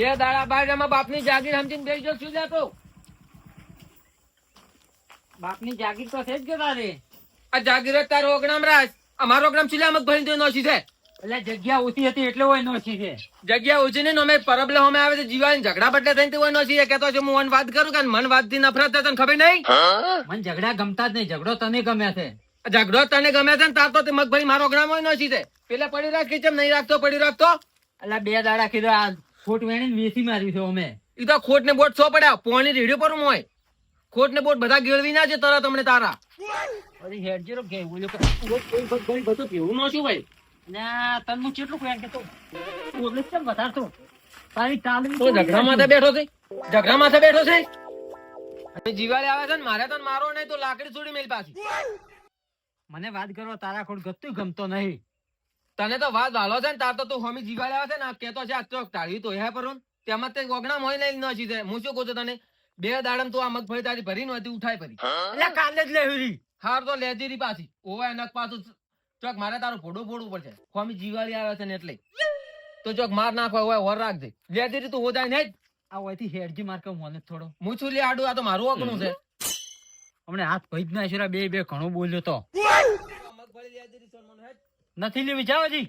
બે દાડા બાદ એમાં બાપની જાગીર સમજીને બેસી જો શું લેતો બાપની જાગીર તો છે જ કે તારે? આ જાગીર જ તારો ઓગણામ રાજ. અમારો ઓગણામ ચીલા મગ ભરી નોશી છે. એટલે જગ્યા ઓછી હતી એટલે હોય નોછી છે. જગ્યા ઓછી ને અમે પરબલે અમે આવે છે જીવાની ઝઘડા બદલે થઈને હોય નોશી છે. કેતો છે હું મન વાત કરું કે મન વાતથી નફરત તને ખબર નહીં? મન ઝઘડા ગમતા જ નહીં ઝઘડો તને ગમે છે. આ ઝઘડો તને ગમે છે ને તાર તો મગભાઈ મારો ઓગણામ હોય નોશી છે. પેલા પડી રાખ કે ચમ નહીં રાખતો? પડી રાખતો એટલે બે દાડા કીધું આ ખોટ વેણી વેસી મારી છે અમે. એ તો ખોટ ને બોટ સો પડ્યા. પોણી રેડિયો પર હોય. ખોટ ને બોટ બધા ગેળવી ના છે તરત તમને તારા. અરે હેડ જીરો કે બોલ્યો કોઈ બધું કેવું નો છું ભાઈ. ના તન હું કેટલું કહે કે તો ઓગણીસ કેમ વધારતો? તારી તાલમી તો ઝઘડા માથે બેઠો છે? ઝઘડા માથે બેઠો છે? અને જીવાલે આવે છે ને મારે તને મારો નહીં તો લાકડી છોડી મેલ પાછી. મને વાત કરો તારા ખોટ ગતું ગમતો નહીં. તને તો વાત વાલો છે ને તાર તો તું હમી આવે છે ને કેતો છે આ ચોક તાળી તો હે પર તેમાં તે ઓગણા હોય લઈ ન છે હું શું કહું છું તને? બે દાડમ તું આ મગફળી તારી ભરી નહોતી ઉઠાઈ ભરી એટલે કાલે જ લેવી હાર તો લેતી રી પાછી. ઓવા એનક પાછું. ચોક મારે તારું ફોડું ફોડવું પડશે હમી જીવાડી આવે છે ને એટલે. તો ચોક માર નાખવા હોય વર રાખજે. લેતી રી તું હોદાય નહીં. આ હોયથી હેડજી માર કે મને થોડો. હું છું લે આડું આ તો મારું ઓગણું છે. હમણે હાથ ભાઈ જ ના બે બે ઘણું બોલ્યો તો. મગફળી લેતી રી સોન મને હેડ. નથી લેવી જાઓ જી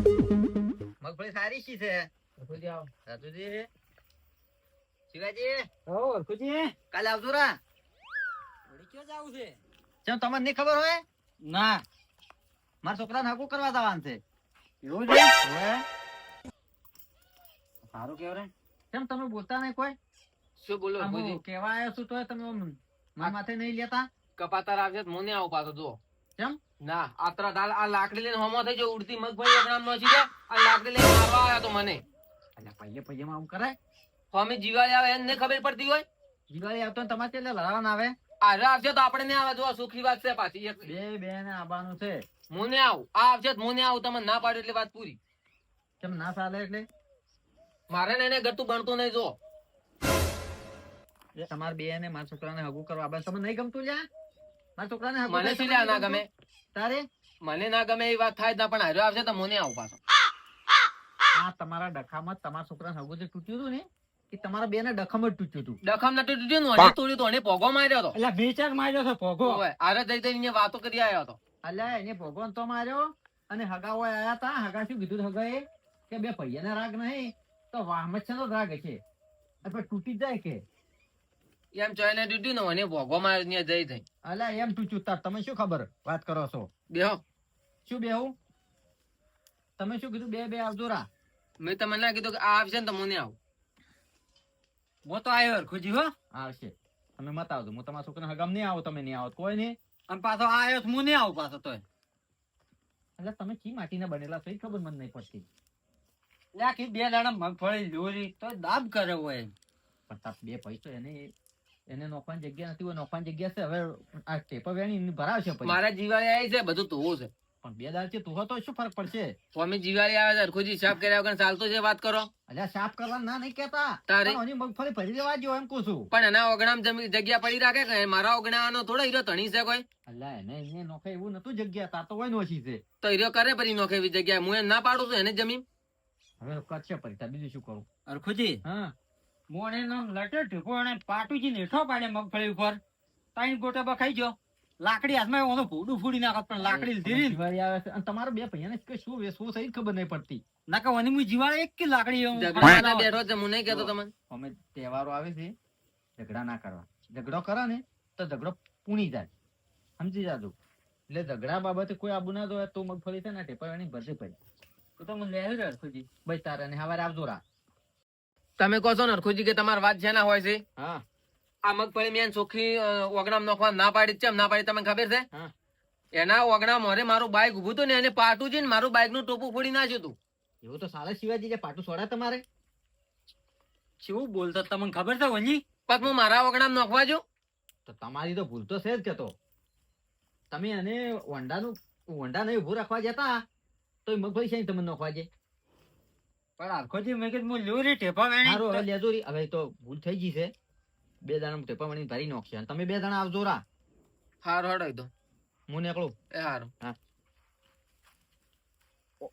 મગફળી સારી શી છે? રાજુજી શિવાજી ઓ અરખુજી કાલે આવજો રા. ક્યાં જાવું છે? ચમ તમને નહીં ખબર હોય? ના. મારા છોકરાને હકુ કરવા જવાનું છે. એવું છે? સારું કેવું કેવરે કેમ તમે બોલતા નહીં કોઈ? શું બોલો ભુજી? આવ્યો છું તોય તમે માથે નહીં લેતા? કપાતાર આવશે મને આવું પાછો જો કેમ? ના આતરા દાલ આ લાકડી લઈને હોમો થઈ જો ઉડતી મગભાઈ એકરામ નો છે આ લાકડી લઈને મારવા આવ્યો તો મને. એટલે પૈયે પૈયે આમ કરાય હોમી જીવાળી આવે એને ખબર પડતી હોય? જીવાળી આવતો તમારે કેટલે લડાવા ના આવે? આ આવશે તો આપણે નહીં આવે જો સુખી વાત છે પાછી એક. બે બે ને આવવાનું છે. મુને આવું આ આવશે મુને આવું તમે ના પાડ્યું એટલે વાત પૂરી. કેમ ના ચાલે એટલે? મારે ને એને ગતું બનતું નહીં જો તમારે બે ને મારા છોકરાને હગું કરવા. આવે તમને નહીં ગમતું લ્યા? મારા છોકરાને હગું મને શું લ્યા ના ગમે? તારે? મને ના ગમે એ વાત થાય ના પણ હાર્યો આવશે તો મને આવું પાછો. હા તમારા ડખામાં તમારા છોકરાને હગું જે તૂટ્યું હતું ને કે તમારા બે ને ડખામાં જ તૂટ્યું હતું. ડખમ નતું તૂટ્યું ને અને તોડ્યું તો અને પોગો માર્યો હતો. એટલે બે ચાર માર્યો છે ભોગો. આરે જઈ જઈને વાતો કરી આવ્યો હતો. અલ્યા એને પોગો તો માર્યો અને હગાઓ આયા તા હગા શું કીધું હગાએ કે બે પૈયાને રાગ નહીં તો વાહમચ્છનો જ રાગ છે. તૂટી જ જાય કે. એમ જોઈને તૂટ્યું ને અને ભોગો માર્યો ને જઈ થઈ. અલ્યા એમ તું તાર. તમે શું ખબર? વાત કરો છો. બેહો શું બેહો તમે શું કીધું? બે બે આવજો રા. મેં તમને ના કીધું કે આ આવશે ને તો મને આવું. હું તો આવ્યો ખુજી હો. આવશે. તમે મત આવજો. હું તમારા છોકરા હગમ નહીં આવો તમે નહીં આવો. કોઈ નહીં. અને પાછો આવ્યો હું નહીં આવું પાછો તોય. એટલે તમે ચી માટીના બનેલા છો? એ ખબર મને નહીં પડતી. બે દાડા મગફળી લોરી તો દાબ કરે હોય. પણ તાપ બે પૈસો એને એને નોખવાની જગ્યા નથી હોય નોખવાની જગ્યા છે હવે આ ટેપર વેણી ભરાવશે મારા જીવાળી આવી છે બધું ધોવું છે. પણ બે દાળ છે તું તો શું ફરક પડશે? સ્વામી જીવાળી આવે છે હરખુજી સાફ કર્યા વગર ચાલતો છે વાત કરો. અલ્યા સાફ કરવા ના નહીં કેતા તારે- મગફળી ભરી દેવા જો એમ કહું છું. પણ એના ઓગણામ જગ્યા પડી રાખે કે મારા ઓગણાનો થોડો હીરો તણી છે કોઈ. અલ્યા એને એને નોખે એવું નતું જગ્યા તાર તો હોય નોછી છે. તો હીરો કરે પરી નોખે એવી જગ્યા. હું એમ ના પાડું છું એને જમીન. હવે કરશે પરીક્ષા બીજું શું કરું? અરખુજી હા. મોણે નામ લટે ઢીપો અને પાટુજી નેઠો પાડે મગફળી ઉપર. તાઈ ગોટા બખાઈ ગયો. લાકડી હાથમાં ઓનો ભૂડું ફૂડી નાખત પણ લાકડી લીધી ને આવે છે. અને તમારા બે પૈયાને કે શું વે- શું સહી ખબર નહીં પડતી. નાકા ઓની મુ જીવાળે એક કે લાકડી ઝઘડા બેઠો છે હું નહીં કહેતો તમને. અમે તહેવારો આવે છે ઝઘડા ના કરવા. ઝઘડો કરે ને તો ઝઘડો પૂણી જાય. સમજી જાજો. એટલે ઝઘડા બાબતે કોઈ આબુ ના દો તો મગફળી છે ને ટેપાવાની ભરતી પડી. તો તો મને લેવું રે અરખુજી ભાઈ તારે ને હવારે આવજો રા તમે કહો છો નરખુજી કે તમારી વાત છે ના હોય છે? હા. આ મગફળી મેં ચોખ્ખી ઓગણામ નોખવા ના પાડી જ ચેમ ના પાડી તમને ખબર છે? એના ઓગણા મોરે મારું બાઈક ઉભું હતું ને એને પાટું છે ને મારું બાઈકનું ટોપું ફોડી નાખ્યું હતું. એવું તો સારા શિવાજી જે પાટું સોડા તમારે? શું બોલતા તમને ખબર છે વંજી પછી હું મારા ઓગણામ નોખવા જો તો તમારી તો ભૂલ તો છે જ કેતો. તમે એને વંડાનું વંડા નહીં ઉભું રાખવા જતા તો એ મગફળી છે તમને નોખવા જે આખોથી મેં કીધું હું લ્યુરી ટેપા લેજો હવે તો ભૂલ થઈ ગઈ છે. બે દાણા ટેપા વેણી ભરી નાખશે અને તમે બે દાણા આવજો રા. હાર હડાઈ દો. હું નીકળું. એ હારું. હા.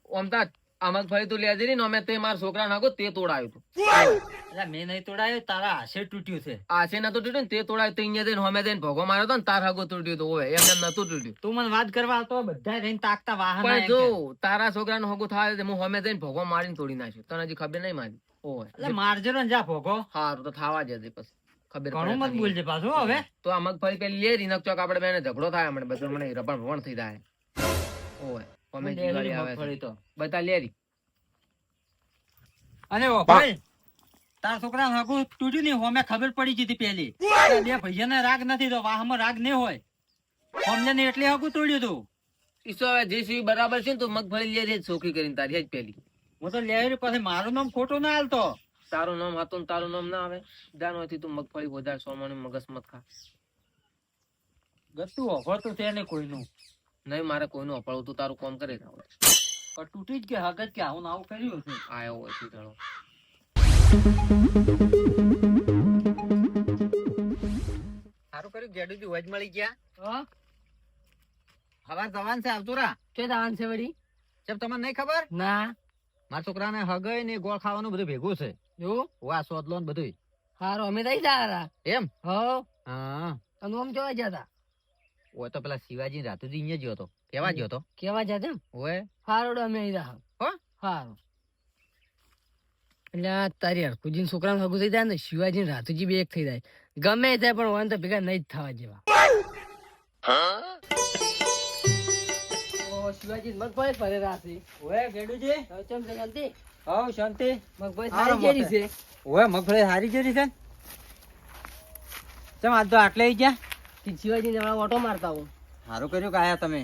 ઓમતા મગફળી તું લેજે નહીં અમે તે મારા છોકરા નાખો તે તોડાયું તું. મેં નહીં તોડાયો તારા આશે તૂટ્યું છે. આશે નતું તૂટ્યું તે તોડાયું તો અહીંયા જઈને હોમે જઈને ભોગો માર્યો હતો ને તાર હાગો તૂટ્યું હતું હોય એમને એમ નતું તૂટ્યું. તું મને વાત કરવા આવતો બધા જઈને તાકતા વાહન પણ જો તારા તારા છોકરાનો હગો થાય છે હું હોમે જઈને ભોગો મારીને તોડી નાખ્યું તને હજી ખબર નહીં મારી. એટલે મારજો ને જા ભોગો. હારું તો થાવા જશે પછી. ખબર ઘણું મત બોલજે પાછું હવે. તો આ મગફળી પેલી લે રીનક ચોક આપડે બેને ઝઘડો થાય હમણાં બધું મને રબણ ભવણ થઈ જાય. ઓવે. આવે તો. બધા લેરી અને ઓ તાર છોકરા હગું તૂટ્યું ને હોમે ખબર પડી જતી પેલી બે ભૈયાને રાગ નથી તો વાહમાં રાગ નહીં હોય. હોમને ને એટલે હગું તોડ્યું તું. ઈસો હવે જે સી બરાબર છે ને તો મગફળી લે છોકરી કરીને તારી જ પેલી હું તો લેરી પછી મારું નામ ખોટું ના હાલતો. તારું નામ હતું ને તારું નામ ના આવે. જાનવાથી તું મગફળી વધારે સોમાની મગજ મત ખા. ગતું હોભળતું છે ને કોઈનું. નહીં મારે કોઈનું અપાડવું તું તારું કોમ કરે જાવ પણ તૂટી જ કે હગ જ કે આવું ને આવું કર્યું છે આવ્યો હોય તું ધડો સારું કર્યું ગેડુજી વજ મળી ગયા. હવા જવાન છે આવતું રા. કેમ તમને નહીં ખબર? ના. મારા છોકરાને હગય ને ગોળ ખાવાનું બધું ભેગું છે. જો વા સોદલો ને બધું હારું અમે તઈ જા એમ? હો હા. અને આમ જોવા જતા. ઓય તો પેલા શિવાજી રાતુજી અહીંયા ગયો હતો. કેવા ગયો હતો? કેવા જતા ઓય. હારું અમે અહીં જા હો? હારું. એટલે તારી હરકુજી છોકરાનું હગું થઈ જાય ને શિવાજી રાતુજી બે એક થઈ જાય. ગમે તે પણ વાન તો ભેગા નહીં જ થવા જેવા. ઓ, શિવાજી મગફળી ફરે રાશી ઓય ગેડુજી ચમ છે શાંતિ? સારી જેરી છે. ઓય મગફળી હારી જેરી છે ચમ આજ તો આટલે ગયા? કે શિવાજી હમણાં ઓટો મારતા હું સારું કર્યું કે આયા તમે.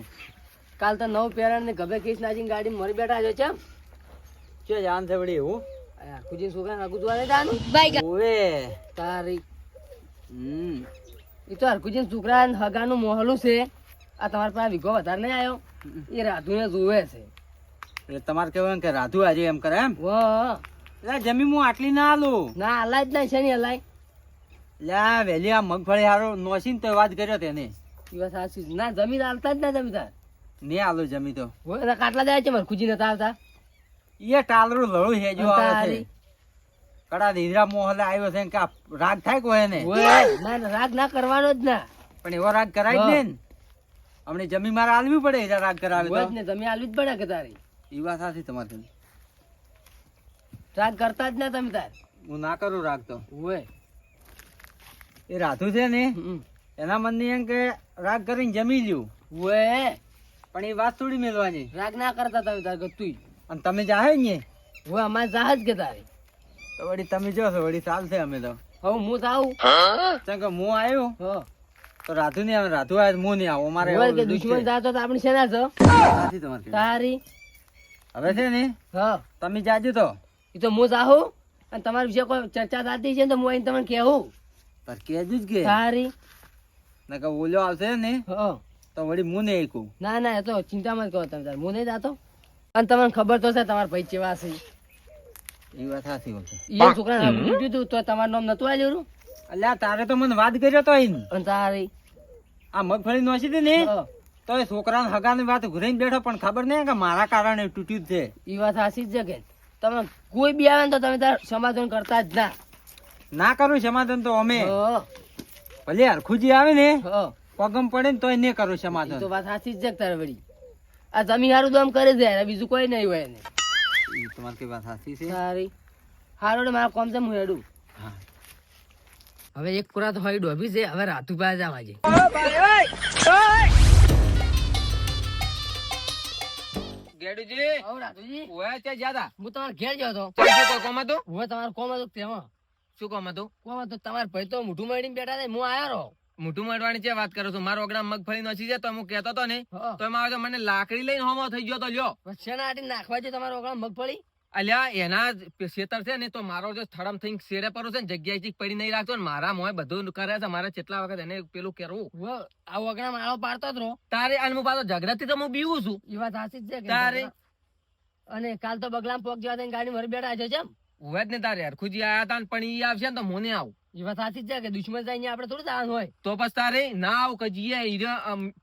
કાલ તો નવ પેરણ ને ગભે કેસ નાચીને ગાડી મરી બેઠા છો ચમ. કે જાન છે વળી એવું કુજી સુગા ના હગું દે નહીં જવાનું ઓવે. તારી. હમ. એ તો હરકુજી છોકરા હગાનું મોહલું છે. આ તમારા પાસે વિગો વધારે નહીં આવ્યો. એ રાધુને જોવે છે. એટલે તમારે કેવું એમ કે રાધુ આજે એમ કરે એમ? વાહ એટલે જમી હું આટલી ના આલું. ના હલાય જ નહીં છે ને હલાય એટલે વહેલી આ મગફળી હારો નોસીને તો વાત કર્યો તેને. એ વાત સાચી છે. ના જમીન હાલતા જ ના જમીદાર ને આલો જમી તો. હોય એના કાટલા જાય છે મરખુજી નતા આવતા એ ટાલરું લડું હેજો આવે છે. તારી. કડા દીધરા મોહલે આવ્યો છે કે આ રાગ થાય કોઈ ને હોય. ના ના, રાગ ના કરવાનો જ ના. પણ એવો રાગ કરાય જ ને. હમણે જમી મારે આલવી પડે એ રાગ કરાવે હોય જ તો ને તમે આલવી જ પડે કે તારી. એ વાત સાચી તમારી. રાગ કરતા જ ના તમે તાર. હું ના કરું રાગ તો. હોય એ રાધુ છે ને એના મનની એમ કે રાગ કરીને જમી લ્યું. વે પણ એ વાત થોડી મેળવાની રાગ ના કરતા તમે તાર તું અને તમે જાહે ને હું અમારે જહાજ કે તારે. તો વળી તમે જો છો વળી ચાલશે અમે તો. હવે હું આવું કેમ કે હું આવ્યો? તો રાધુ આવે રાધુ આવે હું નહીં આવું. અમારે કે દુશ્મન. જાતો તો આપણે શેના છો. તારી. હવે છે ને હા. તમે જાજો તો. એ તો હું જાહું. અને તમારા વિશે કોઈ ચર્ચા થતી છે ને તો હું અહીં તમને કહેવું. પર કે જ કે. તારી. નકર ઓલો આવશે ને હો. તો વળી હું નહીં કહું ના ના એ તો ચિંતા મત કરો તમે તાર. હું નહીં જાતો? અને તમને ખબર તો છે તમારા ભાઈ ચેવા છે. એ વાત સાચી બોલશે એ છોકરાને હગું તૂટ્યું હતું તો તમારું નામ નતું આલ્યું અલ્યા તારે તો મને વાત કર્યો તો ઈન. અને તારી. આ મગફળી નોસી હતી ને તો એ છોકરાને હગાની વાત ઘુરાઈને બેઠો પણ ખબર નહીં કે મારા કારણે તૂટ્યું જ છે. એ વાત સાચી જ છે કે. તમે કોઈ બી આવે ને તો તમે તાર સમાધાન કરતા જ ના. ના કરું સમાધાન તો અમે. ભલે હરખુજી આવે ને પગમ પડે ને તોય ને કરું સમાધાન. તો વાત સાચી જ તારે વળી. આ જમી હારું દમ કરે છે બીજું કોઈ નહીં હોય એને. તમારી કઈ વાત સાચી છે? સારી હારું મારા કોમ છે હું હેડું. હવે એક કુરા તો હોય ડોબી છે હવે રાતુ પાસે જવા છે. ગેડુજી ઓ રાતુજી. ઓય ત્યાં જ્યાં હું તમારા ઘેર ગયો તા કોમ હતો? હું તમારું કોમ હતું તેમાં શું કહો તો કહો તો તમારા ભાઈ તો મોઢું મળીને બેઠા હતા હું આયો રહો. મોટું મારવાની છે વાત કરો છો? મારો ઓગણા મગફળી નસી છે તો હું કહેતો તો ને તો એમાં આવે મને લાકડી લઈને હોમો થઈ ગયો તો લ્યો. શેના આટી નાખવા છે તમારો ઓગળા મગફળી અલ્યા એના ખેતર છે ને તો મારો જે થડમ થઈને શેરે પર છે ને જગ્યાએથી પડી નહીં રાખતો ને મારા મોય બધું કરે છે મારે કેટલા વખત એને પેલું કરવું. આ ઓગળા માળો પાડતો જ રહો. તારે અને હું પાછો ઝઘડાથી તો હું બીવું છું. એ વાત સાચી જ છે તારે? અને કાલ તો બગલામ પોક જેવા ગાડી મરી બેઠા છે જેમ ઊભા જ ને તારે હરખુજી આયા તા પણ ઈ આવશે ને તો મને આવું. એ વાત સાચી જ છે કે દુશ્મન જાય આપણે થોડું જવાનું હોય. તો પછી તારે ના આવું કજીએ જીએ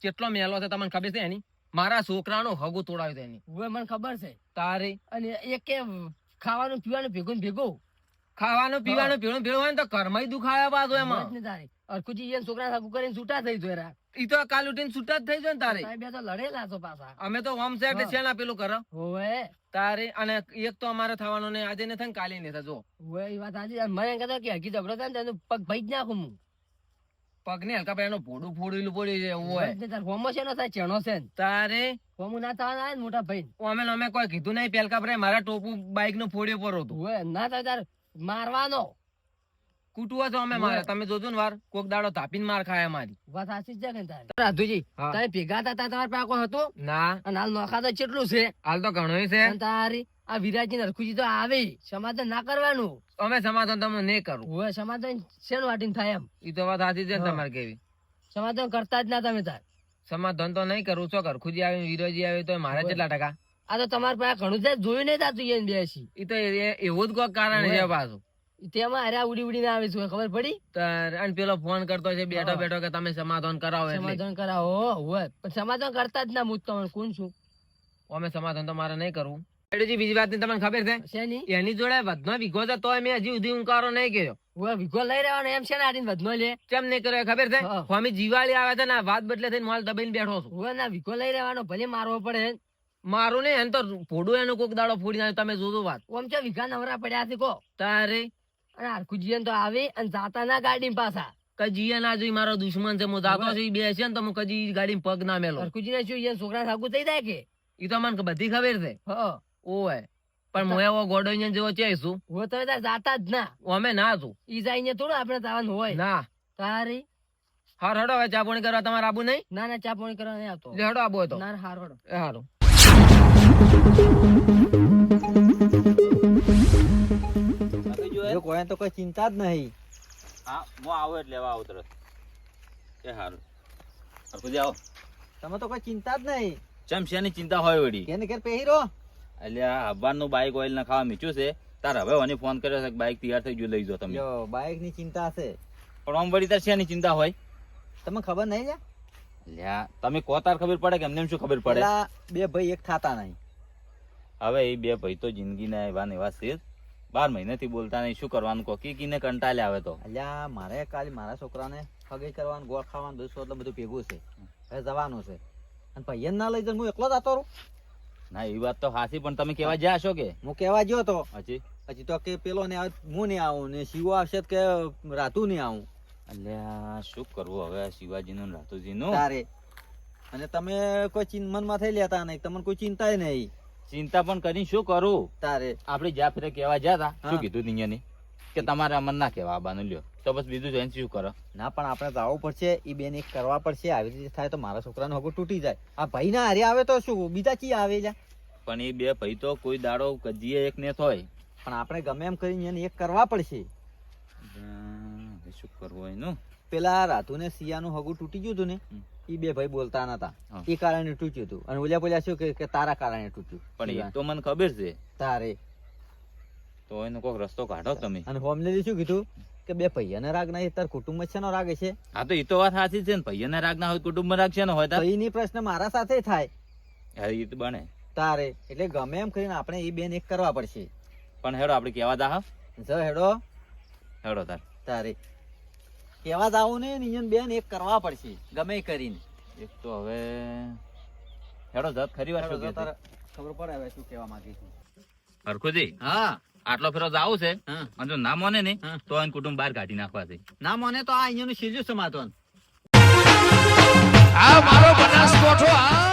કેટલો મેલો છે તમને ખબર છે એની? મારા છોકરાનો હગો તોડાવ્યો એની. હવે મને ખબર છે. તારે? અને એક કે ખાવાનું પીવાનું ભેગું ભેગું. ખાવાનું પીવાનું પીણું ભેળું હોય ને તો ઘરમાં દુખાયા પાછું એમાં. અરખુજી એને છોકરા સાગુ કરીને છૂટા થઈ જોયા ઈ તો કાલ ઉઠીને છૂટા જ થઈ જાય ને તારે બે તો લડેલા છો પાછા. અમે તો હોમ સેટ છે ને પેલું કરો? હોવે. તારે અને એક તો અમારે થવાનું ને આજે ને થાય ને કાલે નહીં થતો હોવે એ વાત આજે મને એમ કહેતો કે હકી જબરો થાય ને તેનું પગ ભાઈ જ નાખું હું. પગ ને હલકા એનો ભોડું ફોડેલું પડ્યું છે એવું હોય. ને હોમો છે ને થાય? ચેણો છે ને. તારે હોમો ના થવાના આવે ને મોટા ભાઈ અમે અમે કોઈ કીધું નહીં પેલકા ભાઈ મારા ટોપું બાઈકનું ફોડ્યો પર હતું ના થાય તાર. મારવાનો. કૂટવા છો અમે મારે. તમે જોજો ને વાર કોક દાડો તાપીને માર ખાય અમારી. વાત સાચી જ છે તારે. રાધુજી. તમે ભેગા હતા ત્યાં તમારા પાસે કોઈ હતું? ના. અને હાલ નોખા તો કેટલું છે? હાલ તો ઘણો છે. તારી આ વિરાજી નરખુજી તો આવે. સમાધાન ના કરવાનું. અમે સમાધાન તમે નહીં કરું. હવે સમાધાન શેનું વાટીને થાય એમ? એ તો વાત સાચી છે ને તમારે કેવી. સમાધાન કરતા જ ના તમે તાર. સમાધાન તો નહીં કરું. છો ઘરખુજી આવે વિરોજી આવે તો મારે કેટલા ટકા? આ તો તમારા પાસે ઘણું થાય જોયું નહીં થતું એને બેસી એ તો એવું જ કોઈ કારણ છે પાછું. તેમાં અરે ઉડી ઉડીને આવે છે ખબર પડી? અને પેલો ફોન કરતો છે બેઠો બેઠો કે તમે સમાધાન કરાવો સમાધાન કરાવો હોય. પણ સમાધાન કરતા જ ના હું તમને કોણ છું? અમે સમાધાન તો મારે નહીં કરવું. એડુજી બીજી વાત તમને ખબર છે? શેની એની જોડે વધનો વિઘો છે તોય મેં હજી સુધી ઉંકારો નહીં કર્યો. હોય વિઘો લઈ રહેવાનો એમ છે ને આડીને વધનો લે. કેમ નહીં કર્યો ખબર છે? અમે સ્વામી જીવાળી આવે છે ને વાત બદલે થઈને માલ દબાઈને બેઠો છું. હોય ના વિઘો લઈ રહેવાનો ભલે મારવો પડે. મારું નહીં એને તો ફોડું એનું કોક દાડો ફોડી નાખ્યો. તમે જોજો વાત. ઓમ છે વિઘા નવરા પડ્યા છે કો તારે? અને હરખુજીયન તો આવે અને જાતા ના ગાડી પાછા. કજી ના જોઈ મારો દુશ્મન છે. હું જાતો. છું બે છે ને તો હું કજી ગાડી પગ ના મેલો. આરખુજી ને શું છોકરા સાગુ થઈ જાય કે? એ તો મને બધી ખબર છે. હ. ઓય. પણ હું એવો ગોડો અહીંયા જેવો છે? શું હોય તમે તાર જાતા જ ના. અમે ના છું. ઈ જાય થોડું આપણે જવાનું હોય. ના. તારી? હાર હડો હવે ચા પાણી કરવા તમારે આબુ નહીં? ના ના ચા પાણી કરવા નહીં આવતો. હડો આબુ હતો ના હાર હડો. એ હારું. કોઈ તો કોઈ ચિંતા જ નહીં. હા હું આવું એટલે લેવા આવું તરત. એ હારું. હરખુજી આવો. તમે તો કોઈ ચિંતા જ નહીં. ચમ શેની ચિંતા હોય વળી? કેને ઘેર પહેરો. એટલે આ હબારનું બાઈક ઓઇલ ના ખાવા મીચ્યું છે. તાર હવે મને ફોન કર્યો છે કે બાઈક તૈયાર થઈ ગયું લઈ જાઓ તમે. જો બાઇકની ચિંતા છે પણ આમ વળી તાર શેની ચિંતા હોય? તમને ખબર નહીં લ્યા? લ્યા તમે કોતાર ખબર પડે કે એમને શું ખબર પડે? બે ભાઈ એક થાતા નહીં. હવે એ બે ભાઈ તો જિંદગીના એવા ને એવા છે બાર મહિનાથી બોલતા નહીં શું કરવાનું? કો કી કીને કંટાળે આવે તો. અલ્યા મારે કાલે મારા છોકરાને હગઈ કરવાનું ગોળ ખાવાનું બધું સોદलं બધું ભેગું છે. હવે જવાનું છે. અને ભાઈ ના લઈ જઈને હું એકલો જતો રહું. ના એ વાત તો હાસી પણ તમે કેવા જ્યાં છો કે? હું કેવા ગયો તો? હજી હજી તો કે પેલો ને હું નહીં આવું ને શિવો આવશે કે રાતું નહીં આવું. અલ્યા શું કરવું હવે શિવાજીનું રાતુજી રાતુજીનું? તારે. અને તમે કોઈ મનમાં થઈ લેતા નહીં તમને કોઈ ચિંતા નહીં. ચિંતા પણ કરી શું કરું? તારે. આપણે જ્યાં ફેરે કહેવા જતા શું. કીધું દુનિયાની કે તમારે અમન ના કહેવા આબાનું લ્યો. તો બસ બીજું જઈને શું કરો? ના પણ આપણે જવું પડશે એ બેન એક કરવા પડશે આવી રીતે થાય તો મારા છોકરાનો હગું તૂટી જાય. આ ભાઈ ના હારે આવે તો શું? બીજા ચી આવે જા? પણ એ બે ભાઈ તો કોઈ દાડો કજીએ એક ને થોય પણ આપણે ગમે એમ કરીને એને એક કરવા પડશે. હવે શું કરવું એનું? પેલા રાતુને સિયાનું હગું તૂટી ગયું હતું ને એ બે ભાઈ બોલતા નતા એ કારણે તૂટ્યું હતું. અને ઓલ્યા બોલ્યા શું કે- તારા કારણે તૂટ્યું. પણ એ તો મને ખબર છે. તારે. તો એનો કોઈક રસ્તો કાઢો તમે. અને હોમલેલી શું કીધું? કે બે પૈયાને રાગ ના તાર કુટુંબ છે નો રાગ છે? હા તો એ તો વાત સાચી છે ને. ના રાગ ના હોય કુટુંબ રાગ છે ને હોય તો એની પ્રશ્ન મારા સાથે થાય. એ તો બને. તારે. એટલે ગમે એમ કરીને આપણે એ બેન એક કરવા પડશે. પણ હેડો આપણે કેવા દા હેડો. હેડો તાર. તારે. કેવા જાવું ને નિયન બેન એક કરવા પડશે. ગમે કરીને. એક તો હવે હેડો જત ખરી વાત હેડો, શું ખબર પડે હવે શું કહેવા માંગી છું. હરખુજી હા. આટલો ફેરો જાવું છે? હા. અને જો ના મોને ને તો એને કુટુંબ બહાર કાઢી નાખવા છે. ના મને તો આ અહીંયાનું સીધું સમાતો આ મારો બનાસકોઠો આ